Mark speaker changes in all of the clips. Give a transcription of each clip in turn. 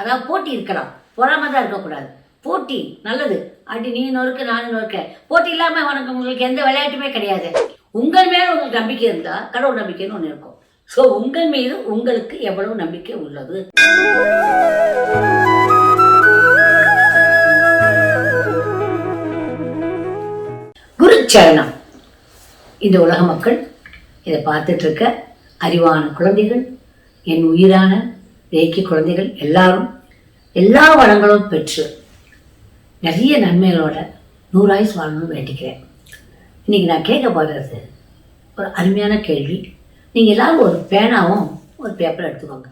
Speaker 1: அதாவது போட்டி இருக்கலாம். பொறாம தான் இருக்கக்கூடாது. போட்டி நல்லது. அப்படி நீ நொறுக்க நான் நொறுக்க. போட்டி இல்லாமல் உனக்கு உங்களுக்கு எந்த விளையாட்டுமே கிடையாது. உங்கள் மேலே உங்களுக்கு நம்பிக்கை இருந்தால் கடவுள் நம்பிக்கைன்னு ஒன்று இருக்கும். ஸோ உங்கள் மீது உங்களுக்கு எவ்வளவு நம்பிக்கை உள்ளது? குருச்சரணம். இந்த உலக மக்கள் இதை பார்த்துட்டு இருக்க அறிவான குழந்தைகள் என் உயிரான ரேக்கி குழந்தைகள் எல்லாரும் எல்லா வளங்களும் பெற்று நிறைய நன்மைகளோட நூறாயிஸ் வாழணும்னு வேண்டிக்கிறேன். இன்றைக்கி நான் கேட்க போகிறது ஒரு அருமையான கேள்வி. நீங்கள் எல்லோரும் ஒரு பேனாவும் ஒரு பேப்பரும் எடுத்துக்கோங்க.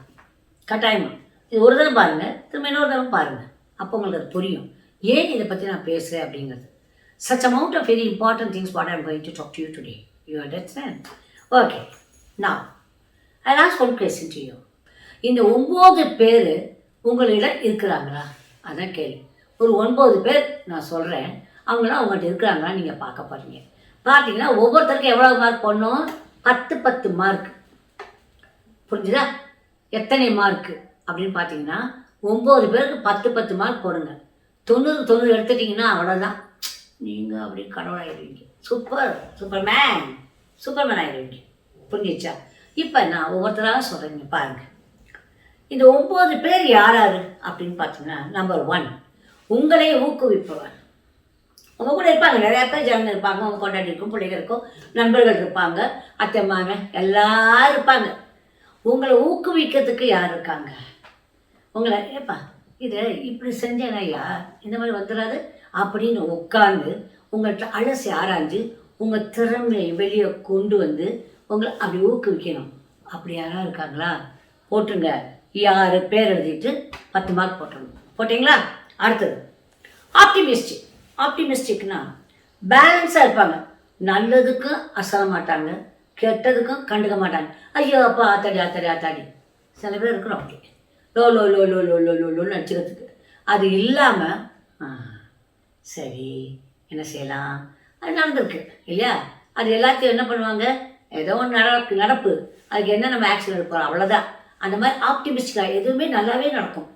Speaker 1: கட்டாயமாக இது ஒரு தரம் பாருங்கள் திரும்ப இன்னொரு தரம் பாருங்கள் அப்போ உங்களுக்கு அது புரியும். ஏன் இதை பற்றி நான் பேசுகிறேன் அப்படிங்கிறது. Such amount of very important things what I'm going to talk to you today you understand okay நான் I last one question to you இந்த ஒம்பது பேர் உங்களிடம் இருக்கிறாங்களா? அதான் கேள்வி. ஒரு ஒன்பது பேர் நான் சொல்கிறேன் அவங்களாம் உங்கள்கிட்ட இருக்கிறாங்களா நீங்கள் பார்க்க போகிறீங்க பார்த்தீங்கன்னா ஒவ்வொருத்தருக்கும் எவ்வளோ மார்க் பண்ணோம் பத்து பத்து மார்க் புரிஞ்சுதா? எத்தனை மார்க்கு அப்படின்னு பார்த்தீங்கன்னா ஒம்பது பேருக்கு பத்து பத்து மார்க் போடுங்க. தொண்ணூறு தொண்ணூறு எடுத்துட்டிங்கன்னா அவ்வளோதான் நீங்கள் அப்படி கடவுளாகிடுவீங்க super super man super man ஆகிடுவீங்க புரிஞ்சிச்சா? இப்போ நான் ஒவ்வொருத்தராக சொல்கிறேங்க பாருங்கள் இந்த ஒம்பது பேர் யார் யார் அப்படின்னு பார்த்தீங்கன்னா நம்பர் ஒன் உங்களை ஊக்குவிப்பவர். உங்க கூட இருப்பாங்க நிறையா பேர் ஜனங்க இருப்பாங்க அவங்க கொண்டாடி இருக்கும் பிள்ளைங்க இருக்கும் நண்பர்கள் இருப்பாங்க அத்தை மாமன் எல்லாரும் இருப்பாங்க. உங்களை ஊக்குவிக்கிறதுக்கு யார் இருக்காங்க? உங்களை ஏப்பா இதை இப்படி செஞ்சேன் ஐயா இந்த மாதிரி வந்துடாது அப்படின்னு உட்காந்து உங்கள்கிட்ட அலசி ஆராய்ஞ்சு உங்கள் திறமையை வெளியே கொண்டு வந்து உங்களை அப்படி ஊக்குவிக்கணும். அப்படி யாராவது இருக்காங்களா? போட்டுருங்க. யார்? பேர் எழுதிட்டு பத்து மார்க் போட்டுடணும். போட்டிங்களா? அடுத்தது. ஆப்டிமிஸ்டிக் ஆப்டிமிஸ்டிக்னா பேலன்ஸாக இருப்பாங்க. நல்லதுக்கும் அசர மாட்டாங்க. கெட்டதுக்கும் கண்டுக்க மாட்டாங்க. ஐயோ அப்பா ஆத்தாடி ஆத்தாடி ஆத்தாடி. சில பேர் இருக்கிறோம் அப்படி. Low low low low low low low லோன்னு நடிச்சுக்கிறதுக்கு அது இல்லாமல் சரி என்ன செய்யலாம்? அது நடந்திருக்கு இல்லையா? அது எல்லாத்தையும் என்ன பண்ணுவாங்க? ஏதோ ஒன்று நடப்பு நடப்பு. அதுக்கு என்ன நம்ம ஆக்ஷன் எடுப்போம் அவ்வளோதான் அந்த மாதிரி ஆப்டிமிஸ்டிக்காக எதுவுமே நல்லாவே நடக்கும்.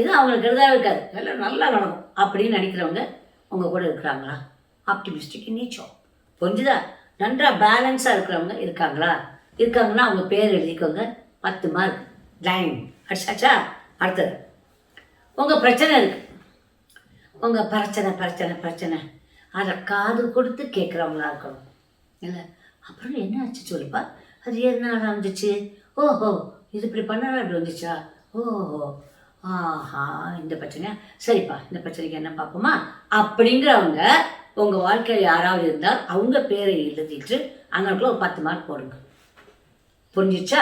Speaker 1: இது அவங்களுக்கு கருதாக இருக்காது. எல்லாம் நல்லா நடக்கும் அப்படின்னு நினைக்கிறவங்க உங்கள் கூட இருக்கிறாங்களா? ஆப்டிமிஸ்டிக் நீச்சம் புரிஞ்சுதா? நன்றாக பேலன்ஸாக இருக்கிறவங்க இருக்காங்களா? இருக்காங்கன்னா அவங்க பேர் எழுதிக்கோங்க. பத்து மார்க் லைன் அடிச்சாச்சா அடுத்தது. உங்கள் பிரச்சனை இருக்குது உங்கள் பிரச்சனை பிரச்சனை பிரச்சனை. அதை காது கொடுத்து கேட்குறவங்களா இருக்கணும். இல்லை அப்புறம் என்ன ஆச்சு சொல்லுப்பா? அது என்ன ஆரம்பிச்சிச்சு ஓஹோ இது இப்படி பண்ணாலும் இப்படி வந்துச்சா ஓஹோ. ஆஹா இந்த பிரச்சனையா? சரிப்பா இந்த பிரச்சனைக்கு என்ன பார்ப்போமா? அப்படிங்கிறவங்க உங்கள் வாழ்க்கையில் யாராவது இருந்தால் அவங்க பேரை எழுதிட்டு அங்கே ஒரு பத்து மார்க் போடுங்க. புரிஞ்சிச்சா?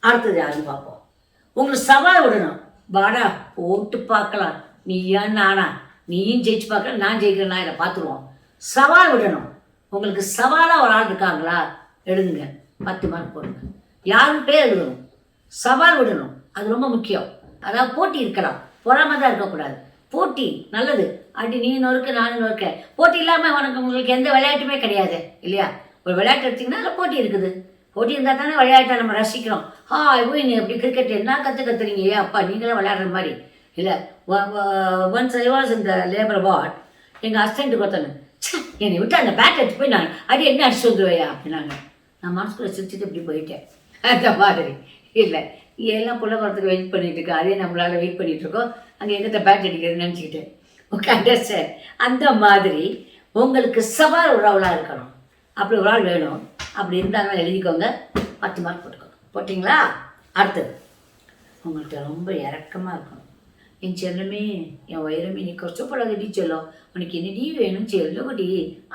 Speaker 1: அடுத்தது யாருன்னு பார்ப்போம். உங்களுக்கு சவால் விடணும். வாடா போட்டு பார்க்கலாம். நீயா நானா? நீயும் ஜெயிச்சு பார்க்கலாம் நான் ஜெயிக்கிறேன் நான் இதை பார்த்துருவோம். சவால் விடணும். உங்களுக்கு சவாலாக ஒரு ஆள் இருக்காங்களா? எழுதுங்க. பத்து மார்க் போடுங்க. யாரும் பேர் எழுதணும்? சவால் விடணும். அது ரொம்ப முக்கியம். அதாவது போட்டி இருக்கலாம். பொறாம தான் இருக்கக்கூடாது. போட்டி நல்லது. அப்படி நீ நொறுக்க நானும் நொறுக்க. போட்டி இல்லாமல் உனக்கு உங்களுக்கு எந்த விளையாட்டுமே கிடையாது. இல்லையா? ஒரு விளையாட்டு எடுத்திங்கன்னா அதில் போட்டி இருக்குது. போட்டி இருந்தால் தானே விளையாட்டை நம்ம ரசிக்கிறோம். ஆ போய் நீ அப்படி கிரிக்கெட் என்ன கற்று கத்துறீங்க? ஏன் அப்பா நீங்களும் விளையாடுற மாதிரி. இல்லை ஒன்ஸ் ஐ வாஸ் இந்த லேபர் வார்ட் எங்கள் அசிஸ்டண்ட்டுக்கு ஒருத்தங்க என்னை விட்டு அந்த பேட் எடுத்து போய் நான் அடி என்ன அடிச்சு வந்துருவையா? அப்படின்னாங்க. நான் மனசுக்குள்ள சிரிச்சுட்டு இப்படி போயிட்டேன். அந்த மாதிரி. இல்லை. எல்லாம் புள்ள வரத்துக்கு வெயிட் பண்ணிட்டு இருக்கு அதே நம்மளால் வெயிட் பண்ணிட்டு இருக்கோம் அங்கே எங்கிட்ட பேட் அடிக்கிறதுன்னு நினச்சிக்கிட்டு. ஓகே சார் அந்த மாதிரி உங்களுக்கு சவால் ஒரு ஆளாக இருக்கணும். அப்படி ஒரு ஆள் வேணும். அப்படி இருந்தாங்கன்னா எழுதிக்கோங்க. பத்து மார்க் போட்டுக்கோங்க. போட்டிங்களா? அடுத்தது. உங்கள்கிட்ட ரொம்ப இறக்கமாக இருக்கணும். என் செல்லமே என் வயிறமே நீ கஷ்டப்படாதடி சொல்லும் உனக்கு என்னடி வேணும் செல்லுபடி.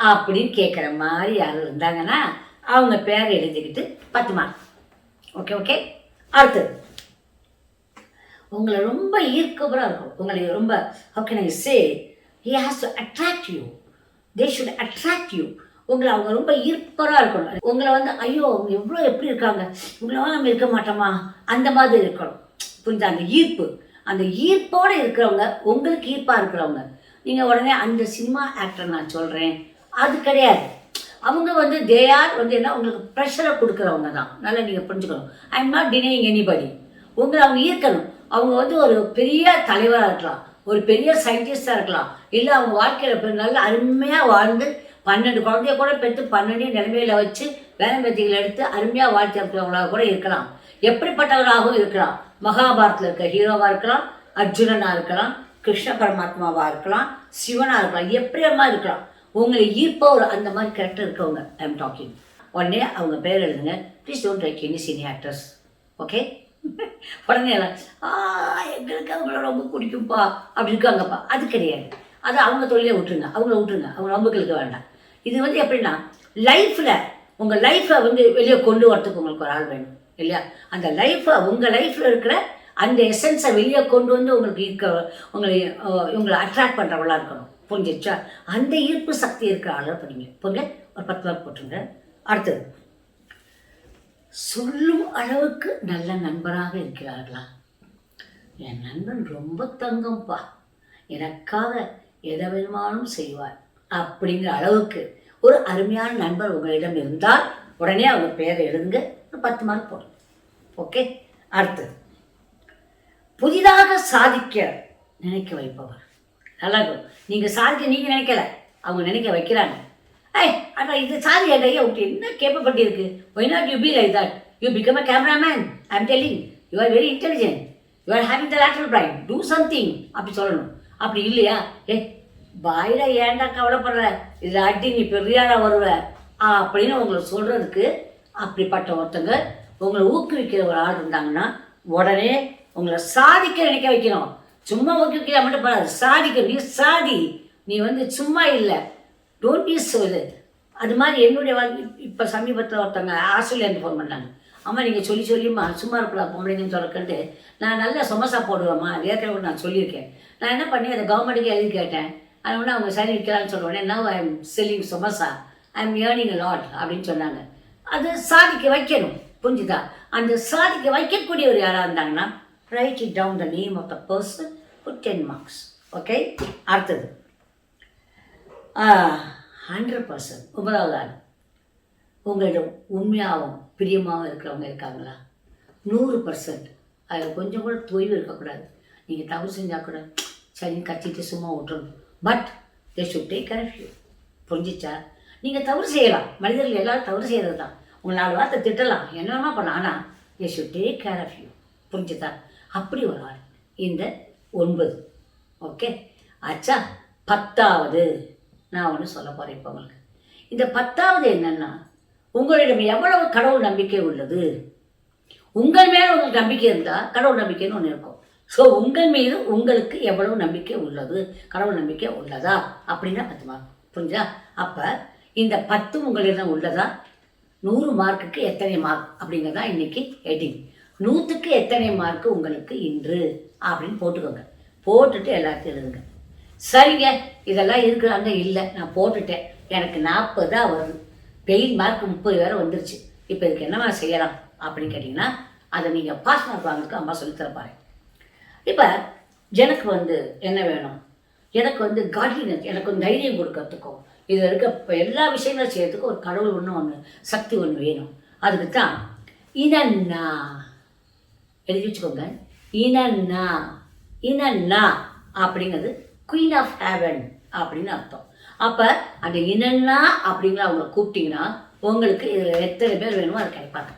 Speaker 1: அப்படின்னு கேட்குற மாதிரி யாரும் இருந்தாங்கன்னா அவங்க பேரை எழுதிக்கிட்டு பத்து மார்க் ஓகே ஓகே அடுத்தது உங்களை ரொம்ப ஈர்க்கபுறாக இருக்கும். உங்களை ரொம்ப okay can I has he attract you attract you. They should உங்களை அவங்க ரொம்ப ஈர்ப்பராக இருக்கணும். உங்களை வந்து ஐயோ அவங்க எவ்வளோ எப்படி இருக்காங்க? இவ்வளோ நம்ம இருக்க மாட்டோமா? அந்த மாதிரி இருக்கணும். புரிஞ்சா அந்த ஈர்ப்பு. அந்த ஈர்ப்போடு இருக்கிறவங்க உங்களுக்கு ஈர்ப்பாக இருக்கிறவங்க. நீங்கள் உடனே அந்த சினிமா ஆக்டர் நான் சொல்கிறேன் அது கிடையாது. அவங்க வந்து தேயார் வந்து என்ன உங்களுக்கு ப்ரெஷரை கொடுக்குறவங்க தான். நல்லா நீங்கள் புரிஞ்சுக்கணும். I am not denying anybody உங்களை அவங்க ஈர்க்கணும். அவங்க வந்து ஒரு பெரிய தலைவராக இருக்கலாம். ஒரு பெரிய சயின்டிஸ்டாக இருக்கலாம். இல்லை அவங்க வாழ்க்கையில் நல்ல அருமையாக வாழ்ந்து பன்னெண்டு குழந்தைய கூட பெற்று பன்னெண்டு நிலைமையில வச்சு வேலை வெற்றிகள் எடுத்து அருமையாக வாழ்க்கை இருக்கிறவங்களாக கூட இருக்கலாம். எப்படிப்பட்டவராகவும் இருக்கலாம். மகாபாரத்தில் இருக்க ஹீரோவாக இருக்கலாம் அர்ஜுனனாக இருக்கலாம் கிருஷ்ண பரமாத்மாவாக இருக்கலாம் சிவனாக இருக்கலாம் எப்படியம்மா இருக்கலாம். உங்களை ஈர்ப்பவர் அந்த மாதிரி கேரக்டர் இருக்கவங்க ஐ எம் டாக்கிங் உடனே அவங்க பேர் எழுதுங்க. Please don't write any cine actors okay உடனே எல்லாம் ஆ எங்களுக்கு அவங்கள ரொம்ப பிடிக்கும்ப்பா அப்படி இருக்காங்கப்பா. அது கிடையாது. அது அவங்க தொழிலே விட்டுருங்க. அவங்கள விட்டுருங்க. அவங்க நம்புகளுக்கு வேண்டாம். இது வந்து எப்படின்னா லைஃப்பில் உங்கள் லைஃப்பை வந்து வெளியே கொண்டு வரத்துக்கு உங்களுக்கு ஒரு ஆள் வேணும். இல்லையா? அந்த லைஃப்பை உங்கள் லைஃப்பில் இருக்கிற அந்த எசன்ஸை வெளியே கொண்டு வந்து உங்களுக்கு இருக்க உங்களை உங்களை அட்ராக்ட் பண்ணுறவங்களா இருக்கணும். புரிஞ்சிச்சா அந்த ஈர்ப்பு சக்தி இருக்கிற ஆளாக படிங்க. போங்க ஒரு பத்து மார்க் போட்டுருங்க. அடுத்தது சொல்லும் அளவுக்கு நல்ல நண்பராக இருக்கிறார்களா? என் நண்பன் ரொம்ப தங்கம்ப்பா. எனக்காக எதை வேணுமானும் செய்வார். அப்படிங்கிற அளவுக்கு ஒரு அருமையான நண்பர் உங்களிடம் இருந்தால் உடனே அவங்க பேரை எழுதுங்க. ஒரு பத்து மார்க் போடுங்க. ஓகே அடுத்தது புதிதாக சாதிக்க நினைக்க வைப்பவர். நல்லா இருக்கும் நீங்கள் சாதிக்க நீங்கள் நினைக்கல. அவங்க நினைக்க வைக்கிறாங்க. ஏய் அதான் இது சாதி கையை விட்டு என்ன கேப்பப்பட்டு இருக்கு why not you be like that you become a cameraman I am telling you are very intelligent you are having the lateral brain to something அப்படி சொல்லணும். அப்படி இல்லையா? ஏ பாயில ஏன்டா கவலைப்படுற? இதில் அடி நீ பெரியாரா வருவ. அப்படின்னு உங்களை சொல்கிறதுக்கு அப்படிப்பட்ட ஒருத்தங்க உங்களை ஊக்குவிக்கிற ஒரு ஆள் இருந்தாங்கன்னா உடனே உங்களை சாதிக்க நினைக்க வைக்கணும். சும்மா ஊக்குவிக்க மட்டும் போகாது சாதிக்க நீ சாதி. நீ வந்து சும்மா இல்லை. டோன்ட் யூஸ் சொல்லு அது மாதிரி என்னுடைய வாழ்க்கை இப்போ சமீபத்தில் ஒருத்தவங்க ஆஸ்திரேலியாந்து ஃபோன் பண்ணாங்க. அம்மா நீங்கள் சொல்லி சொல்லிம்மா சும்மா இருக்கலாம் பொம்பளைங்கன்னு சொல்லக்கண்டு நான் நல்ல சொமசா போடுவேம்மா அது ஏற்கனவே நான் சொல்லியிருக்கேன். நான் என்ன பண்ணி அதை கவர்மெண்ட்டுக்கு எழுதி கேட்டேன். அதை உடனே அவங்க சரி விற்கலான்னு சொல்லுவேன் உடனே now I am selling samosa I am earning lot அப்படின்னு சொன்னாங்க. அது சாதிக்க வைக்கணும். புரிஞ்சுதா? அந்த சாதிக்க வைக்கக்கூடிய ஒரு யாராக இருந்தாங்கன்னா write it down the name of the person put ten marks okay அடுத்தது. ஹண்ட்ரட் பர்சன்ட் ஒன்பதாவது ஆள். உங்களிடம் உண்மையாகவும் பிரியமாகவும் இருக்கிறவங்க இருக்காங்களா? நூறு பர்சன்ட் அதில் கொஞ்சம் கூட தொய்வு இருக்கக்கூடாது. நீங்கள் தவறு செஞ்சால் கூட சரி கத்திட்டு சும்மா விட்டுறணும். But they should take care of you புரிஞ்சிச்சா? நீங்கள் தவறு செய்யலாம். மனிதர்கள் எல்லோரும் தவறு செய்கிறது தான் உங்கள் நாலு வார்த்தை திட்டலாம். என்னென்னா பண்ணலாம். ஆனால் they should take care of you புரிஞ்சுதா? அப்படி ஒரு ஆள். இந்த ஒன்பது. ஓகே ஆச்சா பத்தாவது. நான் ஒன்று சொல்ல போகிறேன் இப்போ உங்களுக்கு. இந்த பத்தாவது என்னன்னா உங்களிடம் எவ்வளவு கடவுள் நம்பிக்கை உள்ளது? உங்கள் மேலே உங்களுக்கு நம்பிக்கை இருந்தால் கடவுள் நம்பிக்கைன்னு ஒன்று இருக்கும். ஸோ உங்கள் மீது உங்களுக்கு எவ்வளவு நம்பிக்கை உள்ளது? கடவுள் நம்பிக்கை உள்ளதா? அப்படின்னா பத்து மார்க் புரிஞ்சா? அப்போ இந்த பத்து உங்களிடம் உள்ளதா? நூறு மார்க்குக்கு எத்தனை மார்க் அப்படிங்கிறதா இன்னைக்கு ஹெட்டிங் நூற்றுக்கு எத்தனை மார்க்கு உங்களுக்கு இன்று? அப்படின்னு போட்டுக்கோங்க. போட்டுட்டு எல்லாத்தையும் எழுதுங்க. சரிங்க இதெல்லாம் இருக்கிறாங்க இல்லை. நான் போட்டுட்டேன். எனக்கு நாற்பது தான் வருது. பெயில் மார்க் முப்பது வேறு வந்துருச்சு. இப்போ இதுக்கு என்னவா செய்யலாம்? அப்படின்னு கேட்டிங்கன்னா அதை நீங்கள் பாஸ் மார்க் வாங்குறதுக்கு அம்மா சொல்லித்தரப்பாரு இப்போ எனக்கு வந்து என்ன வேணும்? எனக்கு வந்து காட்லினஸ் எனக்கு வந்து தைரியம் கொடுக்கறதுக்கும் இதில் இருக்க இப்போ எல்லா விஷயங்களும் செய்யறதுக்கும் ஒரு கடவுள் ஒன்று ஒன்று சக்தி ஒன்று வேணும். அதுக்கு தான் இதன்னா எழுதி வச்சுக்கோங்க. இனன்னா இனன்னா அப்படிங்கிறது குயின் ஆஃப் ஹேவன் அப்படின்னு அர்த்தம். அப்போ அந்த இனன்னா அப்படிங்கிற அவங்க கூப்பிட்டிங்கன்னா உங்களுக்கு இதில் எத்தனை பேர் வேணுமோ அது கிடைப்பாங்க.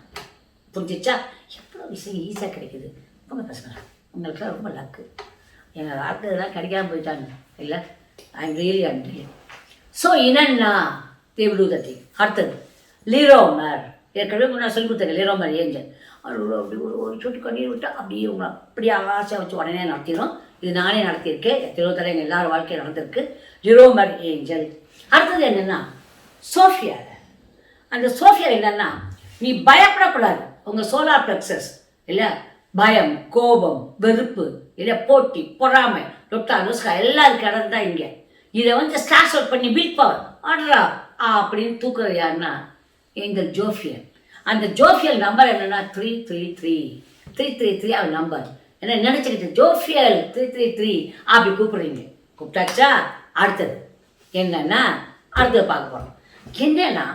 Speaker 1: புரிஞ்சிச்சா எவ்வளோ விஷயம் ஈஸியாக கிடைக்குது. ரொம்ப பசங்க உங்களுக்குலாம் ரொம்ப லக்கு எங்கள் வாழ்க்கையெல்லாம் கிடைக்காம போயிட்டாங்க. இல்லை? ஐ ரியலி அன்றிய ஸோ இனன்னா தேவதூதத்தை. அடுத்தது லீரோமர். ஏற்கனவே நான் சொல்லி கொடுத்தேன் லீரோமர் ஏஞ்சல். அது ஒரு அப்படி ஒரு ஒரு சொட்டு கண்ணீர் விட்டு அப்படியே உங்களை அப்படியே ஆசை வச்சு உடனே நடத்திடும் இது நானே நடத்தியிருக்கேன். எத்தனையோ தடவை எங்கள் எல்லாரும் வாழ்க்கையில் நடந்திருக்கு. ஜிரோமர் ஏஞ்சல் அடுத்தது என்னென்னா சோஃபியா அந்த சோஃபியா என்னென்னா நீ பயப்படக்கூடாது. உங்கள் சோலார் பிளக்ஸஸ் இல்லை பயம் கோபம் வெறுப்பு இல்லை போட்டி பொறாமை லொட்டா லுஸ்கா எல்லாம் கிடந்து தான் இங்கே. இதை வந்து ஸ்டார்ஸ் அவுட் பண்ணி பீட் பவர் ஆடுறா ஆ அப்படின்னு தூக்குறது யாருன்னா எங்கள் ஜோஃபியன் அந்த ஜோஃபியல் நம்பர் என்னென்னா three three three three three three அவர் நம்பர் என்ன நினச்சிக்கிட்டு ஜோஃபியல் த்ரீ த்ரீ த்ரீ அப்படி கூப்பிடுறீங்க. கூப்பிட்டாச்சா? அடுத்தது. என்னன்னா அடுத்தது பார்க்க போகிறோம் என்னன்னா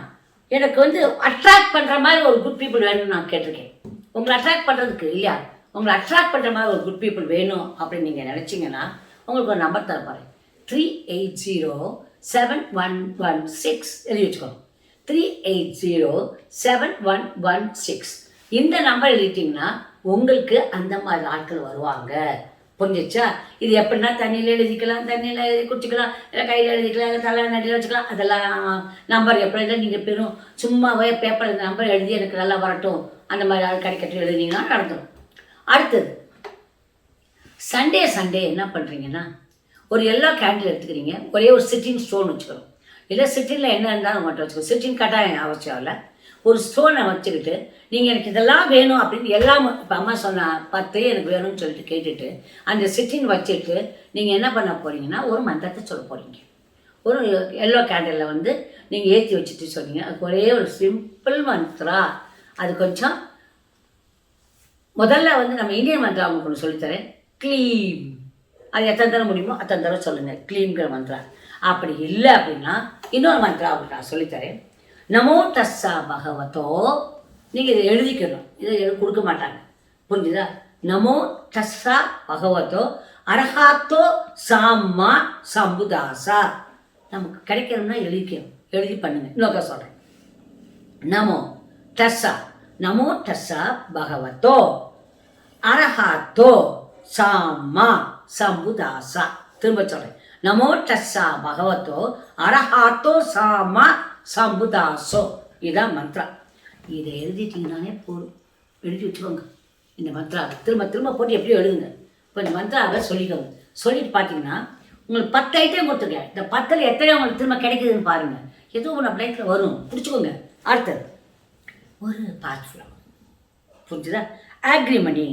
Speaker 1: எனக்கு வந்து அட்ராக்ட் பண்ணுற மாதிரி ஒரு குட் பீப்புள் வேணும்னு நான் கேட்டிருக்கேன். உங்களை அட்ராக்ட் பண்ணுறதுக்கு இல்லையா? உங்களை அட்ராக்ட் பண்ணுற மாதிரி ஒரு குட் பீப்புள் வேணும் அப்படின்னு நீங்கள் நினச்சிங்கன்னா உங்களுக்கு ஒரு number தரப்பாரு three eight zero seven one one six எழுதி வச்சுக்கோங்க. Three eight zero seven one one six இந்த நம்பர் எழுதிட்டிங்கன்னா உங்களுக்கு அந்த மாதிரி ஆட்கள் வருவாங்க. புரிஞ்சிச்சா இது எப்படின்னா தண்ணியில் எழுதிக்கலாம் தண்ணியில் எழுதி குடிச்சிக்கலாம் இல்லை கையில் எழுதிக்கலாம் இல்லை தலை நடியில் வச்சுக்கலாம் அதெல்லாம் நம்பர் எப்படி இல்லை நீங்கள் பெரும் சும்மாவே பேப்பர் இந்த நம்பர் எழுதி எனக்கு நல்லா வரட்டும். அந்த மாதிரி ஆள் கிடைக்கட்டும் எழுதினீங்கன்னா நடந்துடும் அடுத்தது சண்டே சண்டே என்ன பண்ணுறீங்கன்னா ஒரு எல்லோ கேண்டில் எடுத்துக்கிறீங்க. ஒரே ஒரு சிட்டிங் ஸ்டோன் வச்சுக்கிறோம் இல்லை சிட்டியில் என்ன இருந்தாலும் உங்கள்கிட்ட வச்சுக்கோ. சிட்டின் கட்டாயம் அவசியம் இல்லை. ஒரு ஸ்டோனை வச்சுக்கிட்டு நீங்கள் எனக்கு இதெல்லாம் வேணும் அப்படின்னு எல்லாம் இப்போ அம்மா சொன்ன பத்து எனக்கு வேணும்னு சொல்லிட்டு கேட்டுட்டு அந்த சிட்டின் வச்சுட்டு நீங்கள் என்ன பண்ண போகிறீங்கன்னா ஒரு மந்திரத்தை சொல்ல போகிறீங்க ஒரு எல்லோ கேண்டலில் வந்து நீங்கள் ஏற்றி வச்சுட்டு சொன்னீங்க. அதுக்கு ஒரே ஒரு சிம்பிள் மந்த்ரா. அது கொஞ்சம் முதல்ல வந்து நம்ம இந்தியன் மந்திரம் அவங்களுக்கு ஒன்று சொல்லித்தரேன். க்ளீம் அது எத்தனை தடவை முடியுமோ அத்தனை தடவை சொல்லுங்கள் க்ளீம்கிற மந்த்ரா. அப்படி இல்லை அப்படின்னா இன்னொரு மந்திரா அவங்களுக்கு நான் சொல்லித்தரேன். நமோ தஸ்ஸா பகவதோ. நீங்கள் இதை எழுதிக்கணும். இதை எழு கொடுக்க மாட்டாங்க. புரிஞ்சுதா? நமோ தஸ்ஸா பகவதோ. அரஹாத்தோ சாம்மா சம்புதாசா. நமக்கு கிடைக்கணும்னா எழுதிக்கணும். எழுதி பண்ணுங்க. இன்னொருக்க சொல்கிறேன் நமோ தஸ்ஸா. நமோ தஸ்ஸா பகவதோ. அரஹாத்தோ சாம்மா சம்புதாசா. திரும்ப சொல்கிறேன் நமோ டஸ்ஸா பகவத்தோ அரஹாத்தோ சாமா சம்புதாசோ. இதான் மந்த்ரா. இதை எழுதிட்டீங்கனாலே போதும். எழுதி வச்சுக்கோங்க. இந்த மந்த்ரா. திரும்ப திரும்ப போட்டு எப்படியோ எழுதுங்க. இப்போ இந்த மந்த்ராவை சொல்லிக்கோங்க. சொல்லிட்டு பார்த்தீங்கன்னா உங்களுக்கு பத்து ஐட்டம் கொடுத்துருக்கேன். இந்த பத்தில் எத்தனை உங்களுக்கு திரும்ப கிடைக்குதுன்னு பாருங்க. எதுவும் ஒன்று லைஃப்பில் வரும். பிடிச்சிக்கோங்க. அடுத்தது. ஒரு பாத்ஃப்ளவர் புரிஞ்சுதா? அக்ரிமணி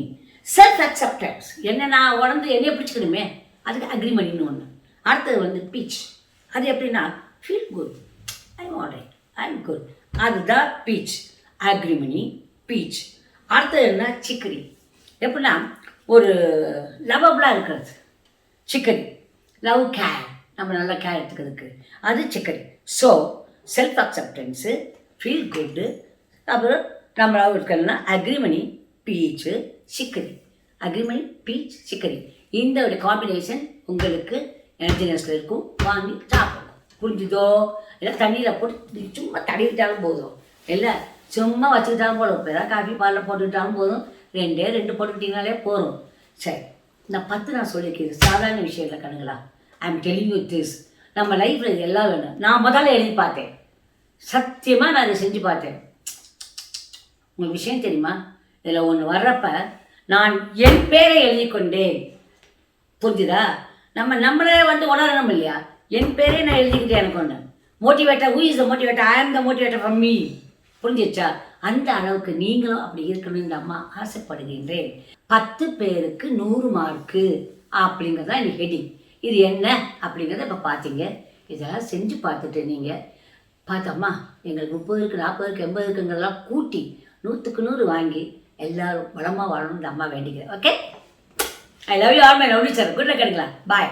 Speaker 1: செல்ஃப் அக்செப்டன்ஸ் என்ன நான் உடந்து என்னைய பிடிச்சிக்கணுமே. அதுக்கு அக்ரிமணின்னு ஒன்று அடுத்தது வந்து பீச் அது எப்படின்னா feel good I'm alright I good அதுதான் பீச் அக்ரிமணி பீச் அடுத்தது என்ன? சிக்கரி. எப்படின்னா ஒரு லவபிளாக இருக்கிறது. சிக்கரி. லவ் கேர் நம்ம நல்லா கேர் எடுத்துக்கிறதுக்கு. அது chicory. So self acceptance feel good அப்புறம் நம்மளாக இருக்கணும்னா agrimony beech chicory. Agrimony beech chicory. இந்த ஒரு காம்பினேஷன் உங்களுக்கு எனர்ஜினஸில் இருக்கும். வாங்கி சாப்பிடணும். புரிஞ்சுதோ? இல்லை தண்ணியில் போட்டு சும்மா தடவிட்டாலும் போதும். இல்லை சும்மா வச்சுக்கிட்டாலும் போதும். இப்போ ஏதாவது காஃபி பாலில் போட்டுக்கிட்டாலும் போதும். ரெண்டே ரெண்டு போட்டுக்கிட்டீங்கனாலே போதும். சரி இந்த பத்து நான் சொல்லியிருக்கேன் சாதாரண விஷயம் இல்லை கணுங்களா I am telling you this நம்ம லைஃப்பில் இது எல்லாம் வேணும். நான் முதல்ல எழுதி பார்த்தேன். சத்தியமாக நான் அதை செஞ்சு பார்த்தேன். உங்களுக்கு விஷயம் தெரியுமா? இதில் ஒன்று வர்றப்ப நான் என் பேரை எழுதி கொண்டேன் புரிஞ்சுதா? நம்ம நம்மளே வந்து உணரணும் இல்லையா? என் பேரே நான் எழுதிக்கிட்டேன் எனக்கு ஒன்று motivator who is the motivator I am the motivator from me புரிஞ்சிச்சா அந்த அளவுக்கு நீங்களும் அப்படி இருக்கணும் இந்த அம்மா ஆசைப்படுகின்றேன். பத்து பேருக்கு நூறு மார்க்கு அப்படிங்கிறது தான் ஹெடிங் ஹெட்டிங் இது என்ன அப்படிங்கிறத இப்போ பார்த்தீங்க இதெல்லாம் செஞ்சு பார்த்துட்டு நீங்கள் பார்த்தம்மா எங்களுக்கு முப்பதுக்கு நாற்பதுக்கு எண்பதுக்குங்கிறதெல்லாம் கூட்டி நூற்றுக்கு நூறு வாங்கி எல்லோரும் வளமாக வாழணும் இந்த அம்மா வேண்டிக்கிறேன். Okay I love you are my love teacher good night கிடைக்கலாம் பாய்